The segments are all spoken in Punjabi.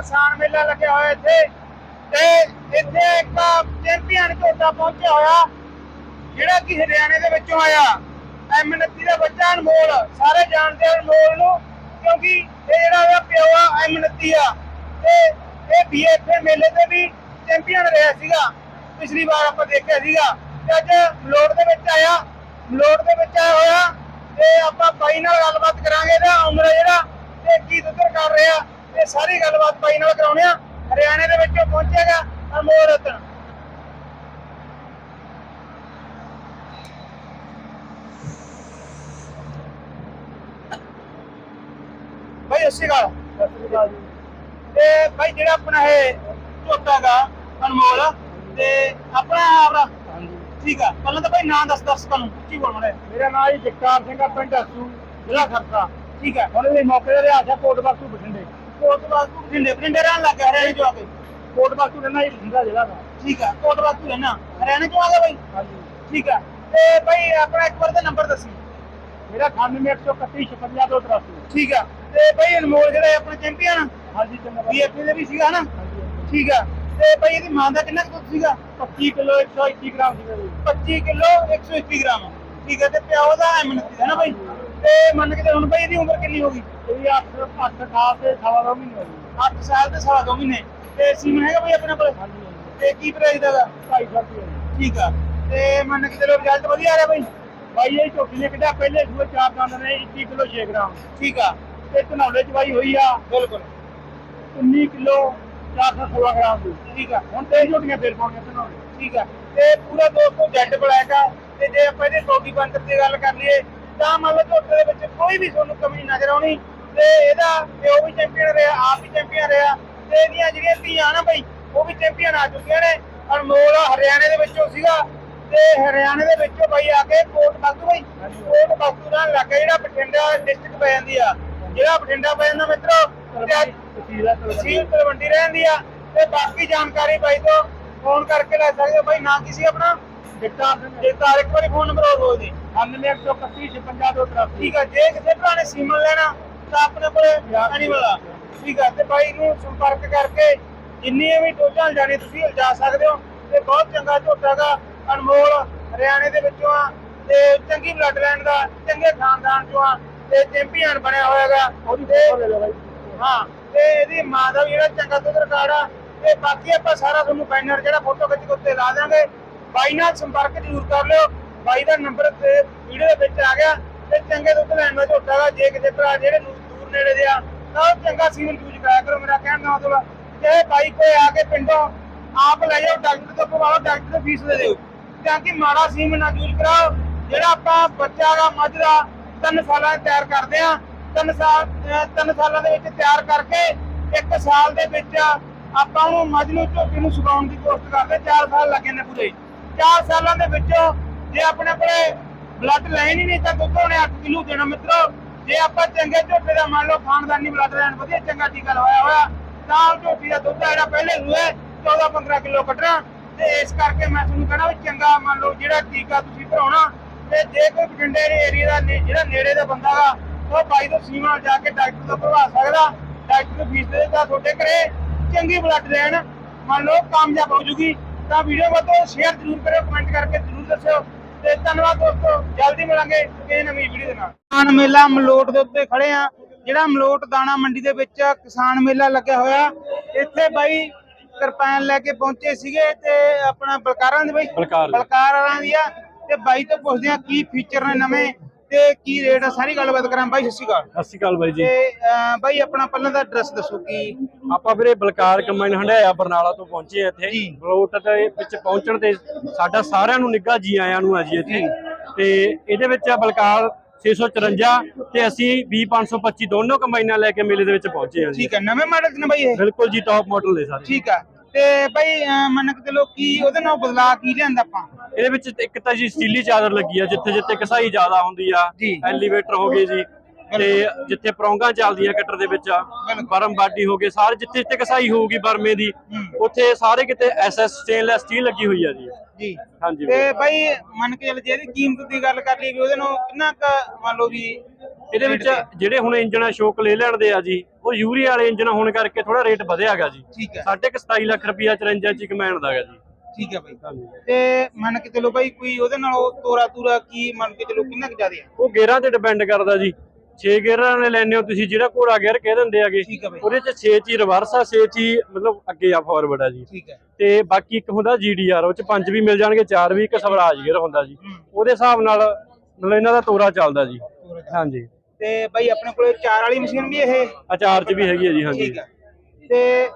ਕਿਸਾਨ ਮੇਲਾ ਲੱਗਿਆ ਹੋਇਆ ਇੱਥੇ। ਤੇ ਇੱਥੇ ਇੱਕ ਚੈਂਪੀਅਨ ਝੋਟਾ ਪਹੁੰਚਿਆ ਹੋਇਆ, ਜਿਹੜਾ ਕਿ ਹਰਿਆਣੇ ਦੇ ਵਿੱਚੋਂ ਆਇਆ। ਐਮ29 ਦਾ ਬੱਚਾ ਅਨਮੋਲ, ਸਾਰੇ ਜਾਣਦੇ ਆ ਅਨਮੋਲ ਨੂੰ, ਕਿਉਂਕਿ ਇਹ ਜਿਹੜਾ ਉਹਦਾ ਪਿਓ ਆ ਐਮ29 ਆ। ਤੇ ਇਹ ਬੀਐਫਏ ਮੇਲੇ ਤੇ ਵੀ ਚੈਂਪੀਅਨ ਰਿਹਾ ਸੀਗਾ। ਪਿਛਲੀ ਵਾਰ ਆਪਾਂ ਦੇਖਿਆ ਸੀਗਾ। ਤੇ ਅੱਜ ਮਲੋਟ ਦੇ ਵਿੱਚ ਆਇਆ। ਮਲੋਟ ਦੇ ਵਿੱਚ ਆਇਆ ਹੋਇਆ। ਤੇ ਆਪਾਂ ਬਾਈ ਨਾਲ ਗੱਲਬਾਤ ਕਰਾਂਗੇ ਇਹਦਾ, ਉਮਰ ਜਿਹੜਾ, ਤੇ ਕੀ ਦੁੱਧਰ ਕਰ ਰਿਹਾ। ਤੇ ਸਾਰੀ ਗੱਲਬਾਤ ਬਾਈ ਨਾਲ ਕਰਾਉਣੇ ਆ। ਹਰਿਆਣੇ ਦੇ ਵਿੱਚੋਂ ਪਹੁੰਚੇਗਾ ਅਨਮੋਲ ਰਤਨ ਭਾਈ ਅੱਛੀ ਗੱਲ ਤੇ ਭਾਈ ਜਿਹੜਾ ਆਪਣਾ ਇਹ ਝੋਟਾ ਗਾ ਅਨਮੋਲ ਤੇ ਆਪਣਾ ਆਪਣਾ ਠੀਕ ਆ। ਪਹਿਲਾਂ ਤਾਂ ਭਾਈ ਨਾਂ ਦੱਸ ਦਰਸ਼ਕਾਂ ਨੂੰ ਕੀ ਬੋਲਣਾ ਮੇਰਾ ਨਾਮ ਜੀ ਜਗਤਾਰ ਸਿੰਘ ਆ ਪਿੰਡ ਅਸੂ ਜ਼ਿਲ੍ਹਾ ਖਰਸਾ। ਠੀਕ ਆ। ਹੁਣ ਇਹ ਮੌਕੇ ਦੇ ਰਿਆਸਾ ਕੋਟ ਬਾਕੂ ਬਠਿੰਡੇ। ਕੋਟ ਬਾਗੂ ਭਿੰਡੇ ਭਿੰਡੇ ਰਹਿਣ ਲੱਗ ਗਿਆ ਹਰਿਆਣੇ ਚੋਂ ਆ ਕੇ। ਕੋਟ ਬਾਕੂ ਰਹਿਣਾ ਜੀ ਬਠਿੰਡਾ ਜ਼ਿਲ੍ਹਾ ਦਾ। ਠੀਕ ਆ ਕੋਟ ਬਾਗੂ ਰਹਿਣਾ। ਹਰਿਆਣੇ ਚੋਂ ਆ ਗਿਆ ਭਾਈ ਹਾਂਜੀ। ਠੀਕ ਆ ਤੇ ਭਾਈ ਆਪਣਾ ਇੱਕ ਵਾਰ ਦਾ ਨੰਬਰ ਦੱਸੀ। ਮੇਰਾ 9831 56 ਠੀਕ ਆ ਤੇ ਭਾਈ ਅਨਮੋਲ ਜਿਹੜਾ ਆਪਣਾ ਚੈਂਪੀਅਨ ਹਾਂਜੀ ਚੰਗਾ ਬੀਐਫਏ ਦੇ ਵੀ ਸੀਗਾ ਠੀਕ ਆ ਤੇ ਇਹਦੀ ਮਾਂ ਦਾ ਕਿੰਨਾ ਕੁ ਸੀਗਾ? 25 ਕਿਲੋ 121 ਗ੍ਰਾਮ ਸੀਗਾ ਜੀ। 25 ਕਿਲੋ 121 ਗ੍ਰਾਮ। ਠੀਕ ਹੈ ਤੇ ਪਿਓ ਦਾ ਐਮਨਤੀ ਦਾ ਨਾ ਭਾਈ ਤੇ ਮੰਨ ਕੇ ਤੇ ਹੁਣ ਭਾਈ ਇਹਦੀ ਉਮਰ ਕਿੰਨੀ ਹੋ ਗਈ? ਇਹ 8 8 ਸਾਲ ਤੇ ਸਵਾ ਦੋ ਮਹੀਨੇ ਹੋ ਗਏ। 8 ਸਾਲ ਤੇ ਸਵਾ ਦੋ ਮਹੀਨੇ। ਤੇ ਸੀਮਨ ਹੈਗਾ ਭਾਈ ਆਪਣੇ ਕੋਲ ਤੇ ਕੀ ਪ੍ਰਾਈਸ ਦਾ? ਗਾ? 250 ਰੁਪਏ ਠੀਕ ਆ। ਤੇ ਮੰਨ ਕੇ ਚਲੋ ਰਿਜ਼ਲਟ ਵਧੀਆ ਆ ਰਿਹਾ ਭਾਈ ਬਾਈ ਇਹ ਝੋਟੀ ਨੇ ਕਿਹਾ ਪਹਿਲੇ ਸੂਏ ਚਾਰ ਦੰਦ ਨੇ 21 ਕਿਲੋ 6 ਗ੍ਰਾਮ। ਠੀਕ ਆ। ਤੇ ਧਨੌਲੇ ਚ ਬਾਈ ਹੋਈ ਆ ਬਿਲਕੁਲ। 19 ਕਿਲੋ 416 ਗ੍ਰਾਮ ਦੀ। ਠੀਕ ਆ। ਹੁਣ ਤੇ ਝੋਟੀਆਂ ਫੇਰ ਪਾਉਣੀਆਂ ਧਨੌਲੇ। ਠੀਕ ਆ। ਤੇ ਪੂਰਾ ਦੋਸਤੋ ਜੈਡ ਬਲੈਕ ਆ। ਤੇ ਜੇ ਆਪਾਂ ਇਹਦੇ ਬੋਡੀ ਬੰਦਰ ਦੀ ਗੱਲ ਕਰ ਲਈਏ ਤਾਂ ਮੰਨ ਲਓ ਝੋਟੇ ਦੇ ਵਿੱਚ ਕੋਈ ਵੀ ਤੁਹਾਨੂੰ ਕਮੀ ਨਜ਼ਰ ਆਉਣੀ ਤੇ ਇਹਦਾ ਪਿਓ ਵੀ ਚੈਂਪੀਅਨ ਰਿਹਾ, ਆਪ ਵੀ ਚੈਂਪੀਅਨ ਰਿਹਾ। ਤੇ ਇਹਦੀਆਂ ਜਿਹੜੀਆਂ ਧੀਆਂ ਨਾ ਬਈ, ਉਹ ਵੀ ਚੈਂਪੀਅਨ ਆ ਚੁੱਕੀਆਂ ਨੇ। ਅਨਮੋਲ ਹਰਿਆਣੇ ਦੇ ਵਿੱਚੋਂ ਸੀਗਾ। ਤੇ ਹਰਿਆਣੇ ਦੇ ਵਿੱਚੋਂ ਬਈ ਆ ਕੇ ਕੋਟ ਬਾਗੂ ਬਈ। ਕੋਟ ਬਾਗੂ ਨਾਲ ਲੱਗਾ ਜਿਹੜਾ ਬਠਿੰਡਾ ਡਿਸਟ੍ਰਿਕਟ ਪੈ ਜਾਂਦੀ ਆ। ਜਿਹੜਾ ਬਠਿੰਡਾ ਪੈ ਜਾਂਦਾ ਮਿੱਤਰੋ ਤਲਵੰਡੀ। ਤਹਿਸੀਲ ਤਲਵੰਡੀ ਰਹਿੰਦੀ ਆ। ਤੇ ਬਾਕੀ ਜਾਣਕਾਰੀ ਬਾਈ ਤੋਂ ਫੋਨ ਕਰਕੇ ਲੈ ਸਕਦੇ ਹੋ। ਬਾਈ ਨਾ ਕੀ ਸੀ ਆਪਣਾ? ਜਗਤਾਰ ਸਿੰਘ ਜੇ ਤਾਰ ਇੱਕ ਵਾਰੀ ਫੋਨ ਨੰਬਰ ਹੋਰ ਬੋਲ ਦੇ। 9831 56 ਠੀਕ ਆ ਜੇ ਕਿਸੇ ਭਰਾ ਨੇ ਸੀਮਨ ਲੈਣਾ ਤਾਂ ਆਪਣੇ ਕੋਲੇ ਐਨੀਮਲ ਆ ਠੀਕ ਆ ਤੇ ਬਾਈ ਨੂੰ ਸੰਪਰਕ ਕਰਕੇ ਜਿੰਨੀਆਂ ਵੀ ਟੋਟਲ ਜਾਣੇ ਤੁਸੀਂ ਜਾ ਸਕਦੇ ਹੋ। ਤੇ ਬਹੁਤ ਚੰਗਾ ਝੋਟਾ ਗਾ ਅਨਮੋਲ ਹਰਿਆਣੇ ਦੇ ਵਿੱਚੋਂ ਆ ਤੇ ਚੰਗੀ ਬਲੱਡ ਲਾਈਨ ਦਾ ਚੰਗੇ ਖਾਨਦਾਨ ਚੋਂ ਆ ਤੇ ਚੈਂਪੀਅਨ ਬਣਿਆ ਹੋਇਆਗਾ ਉਹਦੀ ਹਾਂ ਤੇ ਇਹਦੀ ਮਾਂ ਦਾ ਵੀ ਜਿਹੜਾ ਚੰਗਾ ਦੁੱਧ ਰਿਕਾਰਡ ਆ ਤੇ ਬਾਕੀ ਆਪਾਂ ਸਾਰਾ ਤੁਹਾਨੂੰ ਬੈਨਰ ਜਿਹੜਾ ਫੋਟੋ ਖਿੱਚ ਕੇ ਉੱਤੇ ਲਾ ਦਾਂਗੇ ਬਾਈ ਨਾਲ ਸੰਪਰਕ ਜ਼ਰੂਰ ਕਰ ਲਿਓ। ਬਾਈ ਦਾ ਨੰਬਰ ਤੇ ਵੀਡੀਓ ਦੇ ਵਿੱਚ ਆ ਗਿਆ। ਤੇ ਚੰਗੇ ਦੁੱਧ ਲੈਣ ਦਾ ਝੋਟਾ ਵਾ। ਜੇ ਕਿਤੇ ਭਰਾ ਜਿਹੜੇ ਦੂਰ ਨੇੜੇ ਦੇ ਆ, ਤਾਂ ਚੰਗਾ ਸੀਮਨ ਯੂਜ਼ ਕਰਾਇਆ ਕਰੋ ਮੇਰਾ ਕਹਿਣ ਦਾ ਮਤਲਬ। ਜੇ ਬਾਈ ਕੋਈ ਆ ਕੇ ਪਿੰਡੋਂ ਆਪ ਲੈ ਜਾਓ, ਡਾਕਟਰ ਤੋਂ ਪਵਾਓ ਡਾਕਟਰ ਤੋਂ ਫੀਸ ਦੇ ਦਿਓ। ਤਾਂ ਕਿ ਮਾੜਾ ਸੀਮਨ ਨਾ ਯੂਜ਼ ਕਰਾਓ, ਜਿਹੜਾ ਆਪਾਂ ਬੱਚਾ ਦਾ ਮੱਝ ਦਾ ਤਿੰਨ ਸਾਲਾਂ ਤਿਆਰ ਕਰਦੇ ਆ। ਤਿੰਨ ਸਾਲ, ਅਹ ਤਿੰਨ ਸਾਲਾਂ ਦੇ ਵਿੱਚ ਤਿਆਰ ਕਰਕੇ ਇੱਕ ਸਾਲ ਦੇ ਵਿੱਚ ਆਪਾਂ ਉਹਨੂੰ ਮੱਝ ਨੂੰ, ਝੋਟੀ ਨੂੰ ਸੁਕਾਉਣ ਦੀ ਕੋਸ਼ਿਸ਼ ਕਰਦੇ 4 ਸਾਲ ਲੱਗੇ ਨੇ ਪੂਰੇ। 4 ਸਾਲਾਂ ਦੇ ਵਿੱਚ ਜੇ ਆਪਣੇ ਕੋਲੇ ਬਲੱਡ ਲਾਈਨ ਹੀ ਨਹੀਂ ਤਾਂ ਦੁੱਧ ਉਹਨੇ 8 ਕਿਲੋ ਦੇਣਾ ਮਿੱਤਰੋ। ਜੇ ਆਪਾਂ ਚੰਗੇ ਝੋਟੇ ਦਾ ਮੰਨ ਲਓ ਖਾਨਦਾਨੀ ਬਲੱਡ ਲਾਈਨ ਵਧੀਆ ਚੰਗਾ ਟੀਕਾ ਲਵਾਇਆ ਹੋਇਆ ਤਾਂ ਝੋਟੀ ਦਾ ਦੁੱਧ ਜਿਹੜਾ ਪਹਿਲੇ ਰੂਏ 14 15 ਕਿਲੋ ਕੱਢਣਾ। ਤੇ ਇਸ ਕਰਕੇ ਮੈਂ ਤੁਹਾਨੂੰ ਕਹਿਣਾ ਵੀ ਚੰਗਾ ਮੰਨ ਲਓ ਜਿਹੜਾ ਟੀਕਾ ਤੁਸੀਂ ਭਰਾਉਣਾ। ਤੇ ਜੇ ਕੋਈ ਬਠਿੰਡੇ ਦੇ ਏਰੀਆ ਦਾ ਜਿਹੜਾ ਨੇੜੇ ਦਾ ਬੰਦਾ ਗਾ, ਉਹ ਬਾਈ ਤੋਂ ਸੀਮਾ ਜਾ ਕੇ ਡਾਕਟਰ ਤੋਂ ਭਰਵਾ ਸਕਦਾ। ਡਾਕਟਰ ਨੂੰ ਫੀਸ ਦੇ ਤਾਂ ਤੁਹਾਡੇ ਘਰੇ। ਚੰਗੀ ਬਲੱਡ ਲੈਣ, ਮੰਨ ਲਓ ਕਾਮਯਾਬ ਹੋ ਜੂਗੀ। ਤਾਂ ਵੀਡੀਓ ਵੱਲੋਂ ਸ਼ੇਅਰ ਜ਼ਰੂਰ ਕਰਿਓ ਕਮੈਂਟ ਕਰਕੇ ਜ਼ਰੂਰ ਦੱਸਿਓ ਤੇ ਧੰਨਵਾਦ ਦੋਸਤੋ ਜਲਦੀ ਮਿਲਾਂਗੇ ਕਿਸੇ ਨਵੀਂ ਵੀਡੀਓ ਦੇ ਨਾਲ। ਕਿਸਾਨ ਮੇਲਾ ਮਲੋਟ ਦੇ ਉੱਤੇ ਖੜੇ ਆ ਜਿਹੜਾ ਮਲੋਟ ਦਾਣਾ ਮੰਡੀ ਦੇ ਵਿੱਚ ਕਿਸਾਨ ਮੇਲਾ ਲੱਗਿਆ ਹੋਇਆ ਇੱਥੇ ਬਾਈ ਕਿਰਪਾਨ ਲੈ ਕੇ ਪਹੁੰਚੇ ਸੀਗੇ ਤੇ ਆਪਣਾ ਬਲਕਾਰਾਂ ਦੇ ਬਾਈ? ਬਲਕਾਰ। ਬਲਕਾਰਾਂ ਦੀ ਆ ਤੇ ਬਾਈ ਤੋਂ ਪੁੱਛਦੇ ਆ ਕੀ ਫੀਚਰ ਨੇ ਨਵੇਂ। ਤੇ ਕੀ ਰੇਟ ਆ? ਸਾਰੀ ਗੱਲਬਾਤ ਕਰਾਂ ਬਾਈ ਸਤਿ ਸ਼੍ਰੀ ਅਕਾਲ। ਸਤਿ ਸ਼੍ਰੀ ਅਕਾਲ ਬਾਈ ਜੀ। ਤੇ ਅਹ, ਬਾਈ ਆਪਣਾ ਪਹਿਲਾਂ ਦਾ ਐਡਰੈਸ ਦੱਸੋ ਕੀ? ਆਪਾਂ ਵੀਰੇ ਬਲਕਾਰ ਕੰਬਾਈਨ ਹੰਡਾਇਆ ਬਰਨਾਲਾ ਤੋਂ ਪਹੁੰਚੇ ਆ ਇੱਥੇ। ਜੀ। ਬਲੋਟ ਦੇ ਵਿੱਚ ਪਹੁੰਚਣ ਤੇ ਸਾਡਾ ਸਾਰਿਆਂ ਨੂੰ ਨਿੱਘਾ ਜੀ ਆਇਆਂ ਨੂੰ ਆ ਜੀ ਇੱਥੇ। ਤੇ ਇਹਦੇ ਵਿੱਚ ਆ ਬਲਕਾਰ 654 ਤੇ ਅਸੀਂ 20525 ਦੋਨੋਂ ਕੰਬਾਈਨਾਂ ਲੈ ਕੇ ਮੇਲੇ ਦੇ ਵਿੱਚ ਪਹੁੰਚੇ ਆ ਜੀ। ਠੀਕ ਹੈ ਨਵੇਂ ਮਾਡਲ ਨੇ ਬਾਈ ਇਹ? ਬਿਲਕੁਲ ਜੀ ਟੌਪ ਮਾਡਲ ਨੇ ਸਾਰੇ। ਠੀਕ ਆ। ਤੇ ਅਹ, ਮੰਨ ਕੇ ਚਲੋ ਕੀ ਉਹਦੇ ਨਾਲ ਬਦਲਾ ਕੀ ਲਿਆਂਦਾ ਆਪਾਂ? ਇਹਦੇ ਵਿੱਚ ਇੱਕ ਤਾਂ ਜੀ ਸਟੀਲੀ ਚਾਦਰ ਲੱਗੀ ਆ ਜਿੱਥੇ ਜਿੱਥੇ ਕਸਾਈ ਜ਼ਿਆਦਾ ਹੁੰਦੀ ਆ ਜੀ। ਐਲੀਵੇਟਰ ਹੋ ਗਏ ਜੀ ਤੇ ਜਿੱਥੇ ਪ੍ਰੌਂਗਾ ਚੱਲਦੀਆਂ ਕਟਰ ਦੇ ਵਿੱਚ ਆ ਬਰਮ ਬਾਡੀ ਹੋ ਗਏ ਸਾਰੇ ਜਿੱਥੇ ਜਿੱਥੇ ਕਸਾਈ ਹੋਊਗੀ ਬਰਮੇ ਦੀ ਉੱਥੇ ਸਾਰੇ ਕਿਤੇ ਐਸਐਸ ਸਟੇਨਲੈਸ ਸਟੀਲ ਲੱਗੀ ਹੋਈ ਆ ਜੀ। ਜੀ। ਹਾਂਜੀ ਤੇ ਬਾਈ। ਮੰਨ ਕੇ ਚੱਲ ਜੇ ਇਹਦੀ ਕੀਮਤ ਦੀ ਗੱਲ ਕਰ ਲਈ ਵੀ ਉਹਦੇ ਨੂੰ ਕਿੰਨਾ ਕੁ ਮੰਨ ਲਓ ਵੀ ਇਹਦੇ ਵਿੱਚ ਜਿਹੜੇ ਹੁਣ ਇੰਜਨ ਸ਼ੋਕ ਲੈ ਲੈਣ ਦੇ ਆ ਜੀ ਉਹ ਯੂਰੀਆ ਵਾਲੇ ਇੰਜਨ ਹੋਣ ਕਰਕੇ ਥੋੜਾ ਰੇਟ ਵਧਿਆਗਾ ਜੀ। ਠੀਕ ਹੈ। ਸਾਢੇ ਕੁ 27 ਲੱਖ ਰੁਪਇਆ 54 ਚ ਕਮੈਣ ਦਾਗਾ ਜੀ। ਠੀਕ ਹੈ ਬਾਈ। ਤੇ ਮੰਨ ਕੇ ਚਲੋ ਬਾਈ ਕੋਈ ਉਹਦੇ ਨਾਲ ਉਹ ਤੋਰਾ ਤੂਰਾ ਕੀ ਮੰਨ ਕੇ ਚਲੋ ਕਿੰਨਾ ਕੁ ਜ਼ਿਆਦਾ ਹੈ? ਉਹ ਗੇਅਰਾਂ ਤੇ ਡਿਪੈਂਡ ਕਰਦਾ ਜੀ। 6 ਗੇਅਰਾਂ ਨੇ ਲੈਣੇ ਹੋ ਤੁਸੀਂ ਜਿਹੜਾ ਘੋੜਾ ਗੇਅਰ ਕਹਿ ਦਿੰਦੇ ਆਗੇ ਉਹਦੇ ਚ 6 ਚ ਰਿਵਰਸ ਆ 6 ਚ ਮਤਲਬ ਅੱਗੇ ਆ ਫਾਰਵਰਡ ਆ ਜੀ। ਠੀਕ ਹੈ। ਤੇ ਬਾਕੀ ਇੱਕ ਹੁੰਦਾ ਜੀਡੀਆਰ ਉਹ ਚ ਪੰਜ ਵੀ ਮਿਲ ਜਾਣਗੇ ਚਾਰ ਵੀ ਇੱਕ ਸਵਰਾਜ ਗੇਅਰ ਹੁੰਦਾ ਜੀ। ਉਹਦੇ ਹਿਸਾਬ ਨਾਲ ਮਤਲਬ ਇਹਨਾਂ ਦਾ ਤੋਰਾ ਚੱਲਦਾ ਜੀ। ਹਾਂਜੀ। ਤੇ ਬਾਈ ਆਪਣੇ ਕੋਲੇ ਚਾਰ ਵਾਲੀ ਮਸ਼ੀਨ ਵੀ ਇਹ। ਅਚਾਰ ਚ ਵੀ ਹੈਗੀ ਹੈ ਜੀ ਹਾਂਜੀ। ਠੀਕ ਹੈ। ਤੇ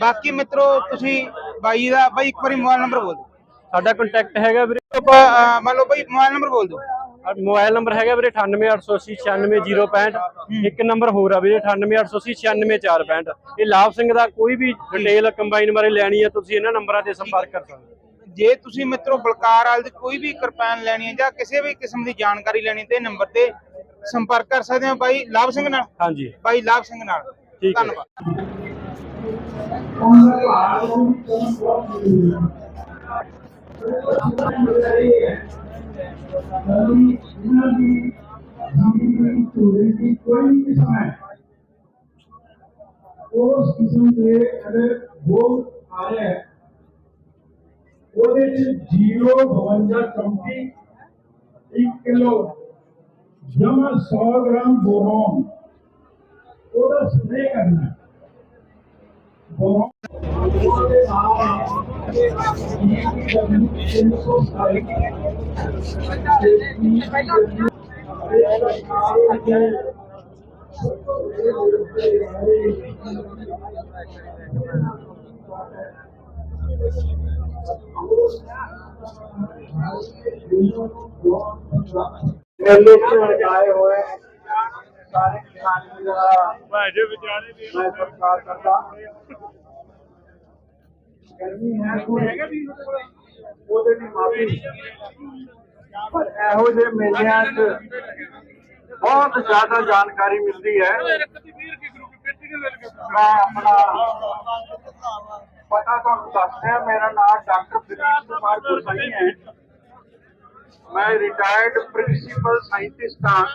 ਬਾਕੀ ਮਿੱਤਰੋ ਤੁਸੀਂ ਬਾਈ ਦਾ ਬਾਈ ਇੱਕ ਵਾਰੀ ਮੋਬਾਈਲ ਨੰਬਰ ਬੋਲ ਦਿਓ। ਸਾਡਾ ਕੰਟੈਕਟ ਹੈਗਾ ਵੀਰੇ। ਆਪਾਂ, ਅਹ, ਮੰਨ ਲਓ ਬਾਈ ਮੋਬਾਈਲ ਨੰਬਰ ਬੋਲ ਦਿਓ। ਮੋਬਾਈਲ ਨੰਬਰ ਹੈਗਾ ਵੀਰੇ 9888 96065 ਇੱਕ ਨੰਬਰ ਹੋਰ ਆ ਵੀਰੇ 9888 96465 ਇਹ ਲਾਭ ਸਿੰਘ ਦਾ ਕੋਈ ਵੀ ਡਿਟੇਲ ਕੰਬਾਈਨ ਬਾਰੇ ਲੈਣੀ ਹੈ ਤੁਸੀਂ ਇਹਨਾਂ ਨੰਬਰਾਂ ਤੇ ਸੰਪਰਕ ਕਰ ਸਕਦੇ ਹੋ। ਜੇ ਤੁਸੀਂ ਮਿੱਤਰੋ ਬਲਕਾਰ ਵਾਲ ਦੀ ਕੋਈ ਵੀ ਕਿਰਪਾਨ ਲੈਣੀ ਹੈ ਜਾਂ ਕਿਸੇ ਵੀ ਕਿਸਮ ਦੀ ਜਾਣਕਾਰੀ ਲੈਣੀ ਤੇ ਨੰਬਰ ਤੇ ਸੰਪਰਕ ਕਰ ਸਕਦੇ ਹੋ ਬਾਈ ਲਾਭ ਸਿੰਘ ਨਾਲ ਹਾਂਜੀ ਬਾਈ ਲਾਭ ਸਿੰਘ ਨਾਲ ਠੀਕ ਹੈ। ਧੰਨਵਾਦ ਕੋਈ ਕਿਸਮ ਹੈ ਉਸ ਕਿਸਮ ਦੇ ਅਗਰ ਬੋਲ ਆ ਰਿਹਾ ਹੈ ਉਹਦੇ ਚ 052 ਚੌਂਤੀ 1 ਕਿਲੋ ਜਮਾ 100 ਗ੍ਰਾਮ ਬੋਰੋਨ ਉਹਦਾ ਸਪਰੇ ਕਰਨਾ ਹੈ। ਬੋਰੋਨ ਉਹਦੇ ਨਾਲ ਇਹ 360 ਮੇਲੇ ਚ ਆਏ ਹੋਏ ਸਾਰੇ ਕਿਸਾਨ ਦਾ ਮੈਂ ਸਰਕਾਰ ਕਰਦਾ। ਗਰਮੀ ਹੈ ਕੋਈ। ਉਹਦੇ ਲਈ ਮਾਫੀ। ਪਰ ਇਹੋ ਜਿਹੇ ਮੇਲਿਆਂ 'ਚ ਬਹੁਤ ਜ਼ਿਆਦਾ ਜਾਣਕਾਰੀ ਮਿਲਦੀ ਹੈ। ਮੈਂ ਆਪਣਾ ਪਤਾ ਤੁਹਾਨੂੰ ਦੱਸ ਰਿਹਾ ਮੇਰਾ ਨਾਮ ਡਾਕਟਰ ਪ੍ਰੀਤ ਕੁਮਾਰ ਗੁਰਸਨੀ ਹੈ। ਮੈਂ ਰਿਟਾਇਰਡ ਪ੍ਰਿੰਸੀਪਲ ਸਾਇੰਟਿਸਟ ਹਾਂ।